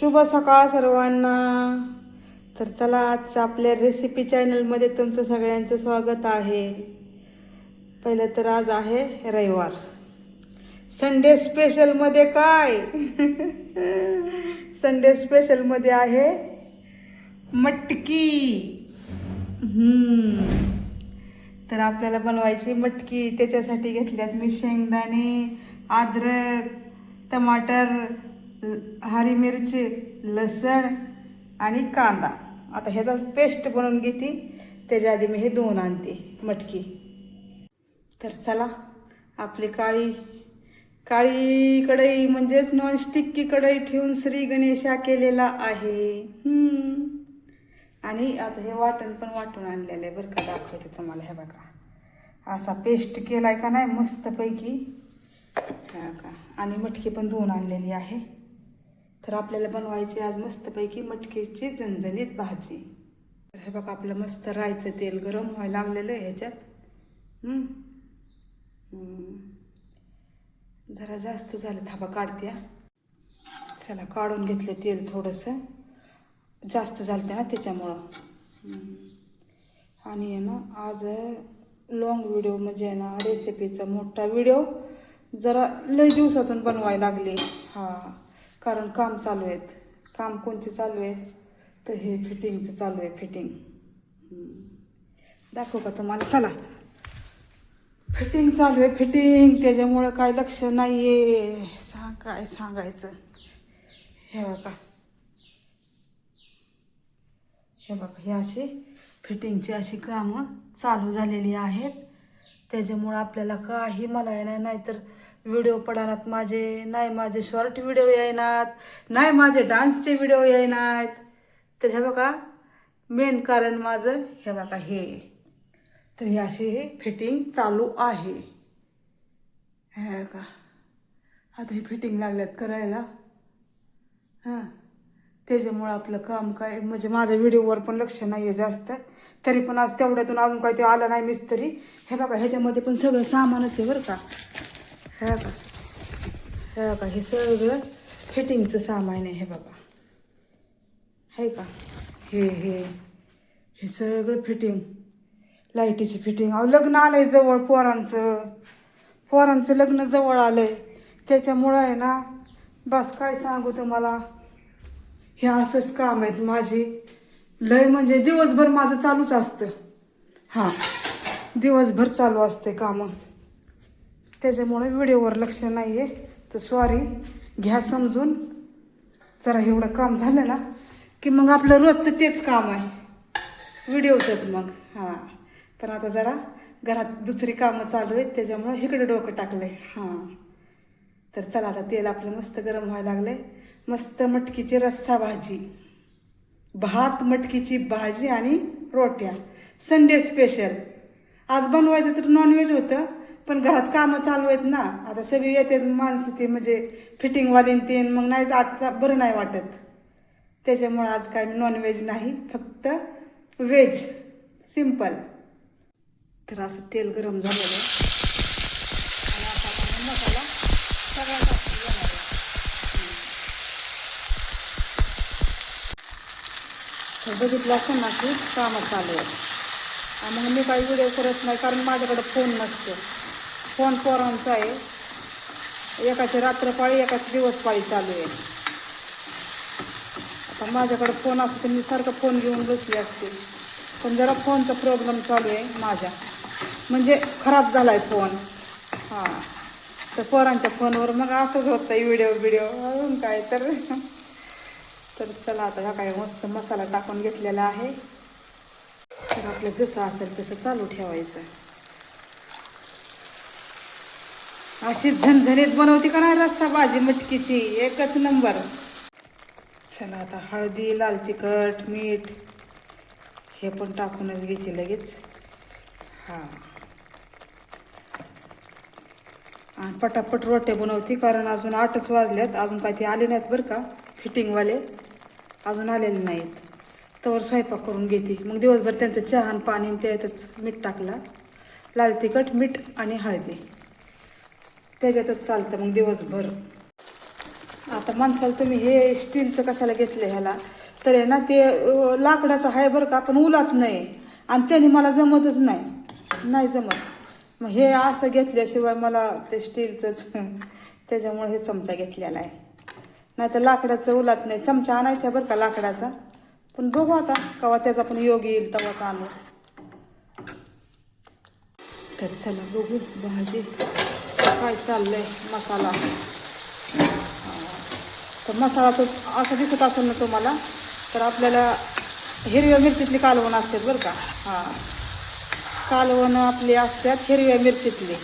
शुभ सकाळ सर्वांना. तर चला आजचं आपल्या रेसिपी चॅनलमध्ये तुमचं सगळ्यांचं स्वागत आहे. पहिलं तर आज आहे रविवार. संडे स्पेशलमध्ये काय? संडे स्पेशलमध्ये आहे मटकी. तर आपल्याला बनवायची मटकी त्याच्यासाठी घेतल्यात मी शेंगदाणे अद्रक टमाटर हरी मिरची लसण आणि कांदा. आता ह्याचा पेस्ट बनवून घेते. त्याच्या आधी मी हे दोन आणते मटकी. तर चला आपली काळी काळी कढई म्हणजेच नॉनस्टिकची कढई ठेवून श्री गणेशा केलेला आहे. आणि आता हे वाटण पण वाटून आणलेलं आहे बरं का दाखवते तुम्हाला. हे बघा. असा पेस्ट केला आहे का नाही मस्तपैकी. हा का आणि मटकी पण धुवून आणलेली आहे. तर आपल्याला बनवायची आज मस्तपैकी मटकीची झणझणीत भाजी. तर हे बघा आपलं मस्त रायचं तेल गरम व्हायला लागलेलं आहे ह्याच्यात. जरा जास्त झालं थांबा काढते चला काढून घेतलं तेल थोडंसं. जास्त झालं ना त्याच्यामुळं. आणि आहे ना आज लॉंग व्हिडिओ म्हणजे आहे ना रेसिपीचा मोठा व्हिडिओ जरा लय दिवसातून बनवायला लागले. हां. कारण काम चालू आहेत. काम कोणचे चालू आहेत? तर हे फिटिंगचं चालू आहे फिटिंग. दाखव का तुम्हाला? चला. फिटिंग चालू आहे फिटिंग. त्याच्यामुळं काय लक्ष नाही आहे सांग काय सांगायचं. हे बघा. हे बघा हे अशी फिटिंगची अशी कामं चालू झालेली आहेत. त्याच्यामुळं आपल्याला काही मला येणार नाही तर व्हिडिओ पडणार माझे नाही माझे शॉर्ट व्हिडिओ येणार नाही माझे डान्सचे व्हिडिओ येणार तर हे बघा मेन कारण माझं हे बघा हे. तर ही अशी हे फिटिंग चालू आहे. हे का आता ही फिटिंग लागल्यात करायला. हां. त्याच्यामुळं आपलं काम काय म्हणजे माझं व्हिडिओवर पण लक्ष नाही आहे जास्त. तरी पण आज तेवढ्यातून अजून काय ते आलं नाही मिस्तरी हे बघा ह्याच्यामध्ये पण सगळं सामानच आहे बरं का. हे बघा. हे बघा हे सगळं फिटिंगचं सामान आहे हे बघा. आहे का? हे हे हे सगळं फिटिंग. लाईटीची फिटिंग. अहो लग्न आलं आहे जवळ पोरांचं. पोरांचं लग्न जवळ आलं आहे त्याच्यामुळं आहे ना बस काय सांगू तुम्हाला? हे असंच काम आहेत माझी. लय म्हणजे दिवसभर माझं चालूच असतं. हां. दिवसभर चालू असते कामं. त्याच्यामुळे व्हिडिओवर लक्ष नाही आहे तर सॉरी घ्या समजून. जरा एवढं काम झालं ना की मग आपलं रोजचं तेच काम आहे. व्हिडिओचंच मग हां. पण आता जरा घरात दुसरी कामं चालू आहेत त्याच्यामुळं इकडे डोकं टाकलं आहे हां. तर चला आता तेल आपलं मस्त गरम व्हायला लागलं आहे मस्त मटकीची रस्सा भाजी. भात मटकीची भाजी आणि रोट्या. संडे स्पेशल आज बनवायचं तर नॉनव्हेज होतं. पण घरात कामं चालू आहेत ना. आता सगळी येते माणसं ते म्हणजे फिटिंगवालीन ते मग नाहीच आठचा बरं नाही वाटत. त्याच्यामुळं आज काय नॉनव्हेज नाही फक्त व्हेज सिंपल तर असं तेल गरम झालेलं आहे. आणि आता आपण मसाला सगळा टाकून घेणार आहे. तर बघितलं असं ना की कामं चालू आहेत. मग मी काही व्हिडिओ करत नाही कारण माझ्याकडे फोन नसतो. फोन पोरांचा आहे. एकाची रात्रपाळी एकाची दिवसपाळी चालू आहे. आता माझ्याकडे फोन असतो मी सारखं फोन घेऊन बसली असते. पण जरा फोनचा प्रॉब्लेम चालू आहे माझ्या. म्हणजे खराब झाला आहे फोन. हां. तर पोरांच्या फोनवर मग असंच होतं व्हिडिओ व्हिडिओ अजून काय तर. तर चला आता ह्या काय मस्त मसाला टाकून घेतलेला आहे. तर आपलं जसं असेल तसं चालू ठेवायचं. अशी झणझणीत बनवते का नाही रस्सा भाजी मटकीची? एकच नंबर. चला आता हळदी लाल तिखट मीठ हे पण टाकूनच घेते लगेच. हां. आणि पटापट रोटे बनवते कारण अजून आठच वाजल्यात अजून काय ते आले नाहीत बरं का? फिटिंगवाले. अजून आलेले नाहीत. तवर स्वयंपाक करून घेते. मग दिवसभर त्यांचं चहा आणि पाणी त्यातच मीठ टाकला. लाल तिखट मीठ आणि हळदी. त्याच्यातच चालतं मग दिवसभर. आता माणसाला तुम्ही हे स्टीलचं कशाला घेतलं ह्याला? तर आहे ना ते लाकडाचं आहे बरं का पण उलात नाही. आणि त्याने मला जमतच नाही. नाही जमत. मग हे असं घेतल्याशिवाय मला ते स्टीलचंच त्याच्यामुळे हे चमचा घेतलेला आहे. नाही तर लाकडाचं उलात नाही. चमचा आणायचा बरं का लाकडाचा. पण बघू आता कवा त्याचा पण योग येईल तवाच आणू तर चला बघू भाजी काय चाललंय मसाला? तर मसाला तो असा दिसत असेल ना तुम्हाला तर आपल्याला हिरव्या मिरचीतली कालवण असतात बरं का? हां. कालवण आपली असतात हिरव्या मिरचीतली.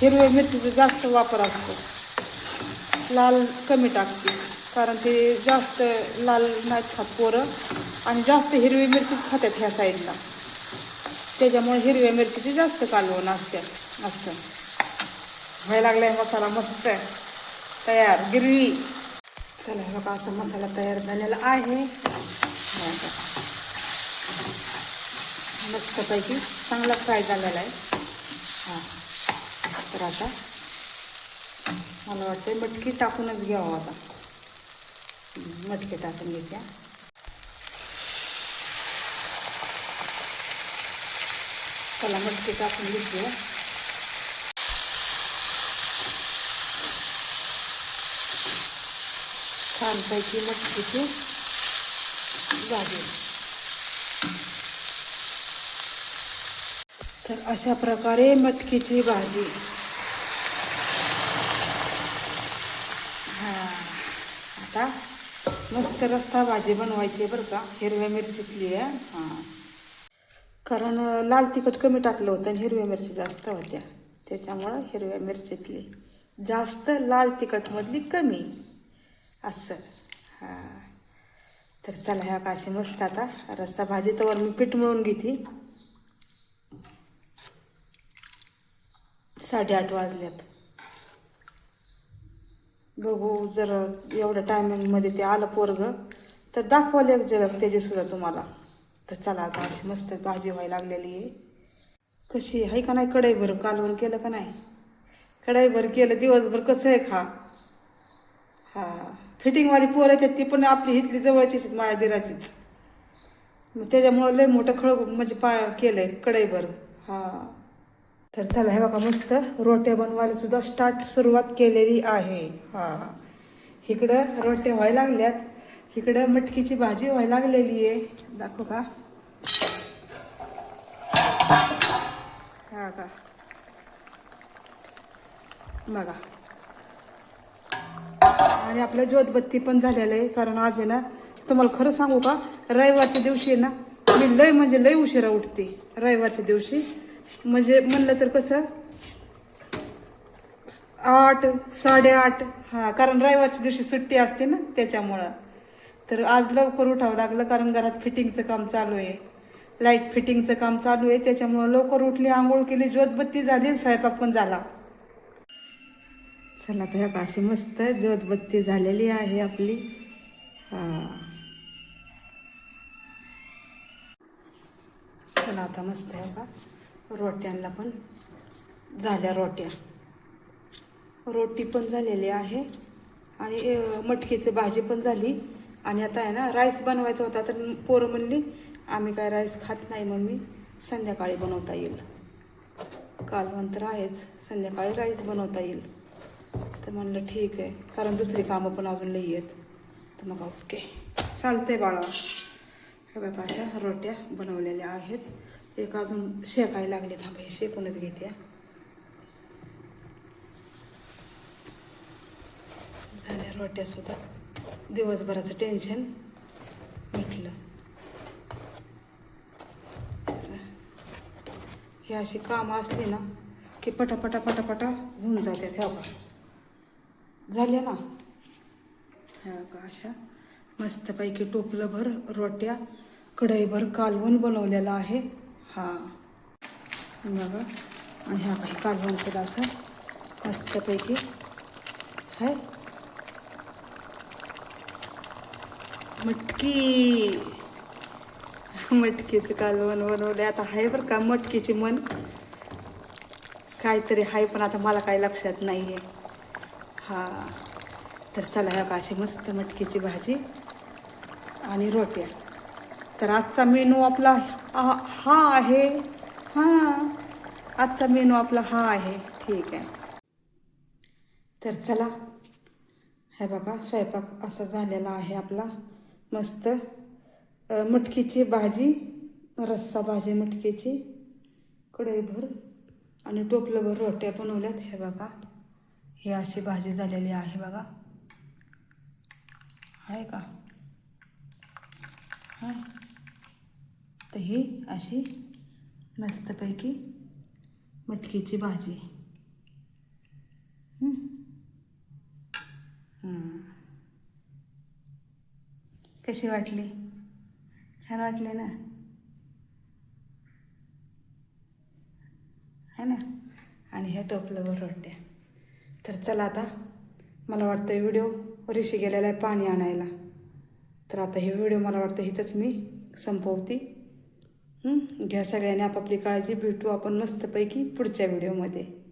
हिरव्या मिरचीचा जास्त वापर असतो. लाल कमी टाकते कारण ते जास्त लाल नाहीत खात पोरं आणि जास्त हिरवी मिरचीच खातात ह्या साईडला. त्याच्यामुळे हिरव्या मिरचीची जास्त कालवण असते असतं. व्हायला लागलाय मसाला मस्त तयार गिरवी चला हे बघा असा मसाला तयार झालेला आहे. मस्तपैकी चांगला फ्राय झालेला आहे. हां. तर आता मला वाटतं मटकी टाकूनच घ्यावं आता. मटकी टाकून घेत्या चला मटकी टाकून घेतली छानपैकी मटकीची भाजी तर अशा प्रकारे मटकीची भाजी. हां आता मस्त रस्सा भाजी बनवायची आहे बरं का हिरव्या मिरचीतली आहे हां. कारण लाल तिखट कमी टाकलं होतं आणि हिरव्या मिरची जास्त होत्या. त्याच्यामुळं हिरव्या मिरचीतली जास्त लाल तिखटमधली कमी. असं. हां. तर चला ह्या काशी मस्त आता. रस्सा भाजी तर मी पीठ मिळून घेते. साडेआठ वाजल्यात. बघू जर एवढ्या टायमिंगमध्ये ते आलं पोरग तर दाखवलं एक जग त्याचीसुद्धा तुम्हाला. तर चला आता अशी मस्त भाजी व्हायला लागलेली आहे. कशी आहे? का नाही? कढईभर कालवण केलं का नाही? कढईभर केलं दिवसभर कसं आहे खा? हा. फिटिंगवाली पोर येतात ती पण आपली इथली जवळचीच माझ्या दिराचीच. मग त्याच्यामुळं लय मोठं खळ म्हणजे पा केलंय कढईभर. हां. तर चला हे बघा मस्त रोट्या बनवायला सुद्धा स्टार्ट सुरुवात केलेली आहे. हां. इकडं रोट्या व्हायला लागल्यात. इकडं मटकीची भाजी व्हायला लागलेली आहे. दाखव का? हा का? बघा. आणि आपलं ज्योतबत्ती पण झालेलं आहे कारण आज आहे ना तुम्हाला खरं सांगू का रविवारच्या दिवशी आहे ना मी लय म्हणजे लय उशिरा उठते रविवारच्या दिवशी. म्हणजे म्हणलं तर कसं आठ साडेआठ हां कारण रविवारच्या दिवशी सुट्टी असते ना त्याच्यामुळं. तर आज लवकर उठावं लागलं कारण घरात फिटिंगचं काम चालू आहे. लाइट फिटिंगचं काम चालू आहे त्याच्यामुळं लवकर उठली आंघोळ केली ज्योतबत्ती झाली स्वयंपाक पण झाला. चला तर ह्या काशी मस्त ज्योतबत्ती झालेली आहे आपली. हां. चला आता मस्त आहे का रोट्यांना पण झाल्या रोट्या. रोटी पण झालेली आहे आणि मटकीची भाजी पण झाली. आणि आता आहे ना राईस बनवायचा होता तर पोरं म्हणली आम्ही काय राईस खात नाही मग मी संध्याकाळी बनवता येईल. कालवंतर आहेच संध्याकाळी राईस बनवता येईल. तर म्हणलं ठीक आहे. कारण दुसरी कामं पण अजून लई आहेत. तर मग ओके. चालते बाळा. हे बघा अशा रोट्या बनवलेल्या आहेत. एक अजून शेकायला लागले. थांबा हे शेकूनच घेते. झाल्या रोट्या सुद्धा. दिवसभराचं टेन्शन मिटलं. हे अशी कामं असली ना की पटापटा पटापटा होऊन जाते ह्या झाल्या ना? ह्या का अशा? मस्तपैकी टोपलंभर रोट्या कढईभर कालवण बनवलेलं आहे हा. बघा आणि ह्या काही कालवण केला असं मस्तपैकी. हाय. मटकी. मटकीचं कालवण बनवले आता आहे बरं का मटकीची मन. काहीतरी आहे पण आता मला काही लक्षात नाही आहे हा. तर चला ह्या का अशी मस्त मटकीची भाजी आणि रोट्या तर आजचा मेनू आपला हा हा आहे. हां. आजचा मेनू आपला हा आहे. ठीक आहे. तर चला हे बघा स्वयंपाक असा झालेला आहे आपला. मस्त मटकीची भाजी रस्सा भाजी मटकीची कढईभर आणि टोपलंभर रोट्या बनवल्यात हे बघा. ही अशी भाजी झालेली आहे बघा. आहे का? हाय तर ही अशी मस्तपैकी मटकीची भाजी. कशी वाटली? छान वाटले ना? है ना? आणि ह्या टोपल्यावर रोट्या. तर चला आता. मला वाटतं व्हिडिओ ऋषी गेलेला आहे पाणी आणायला. तर आता हे व्हिडिओ मला वाटतं इथंच मी संपवते. घ्या सगळ्यांनी आपापली काळजी भेटू आपण मस्तपैकी पुढच्या व्हिडिओमध्ये.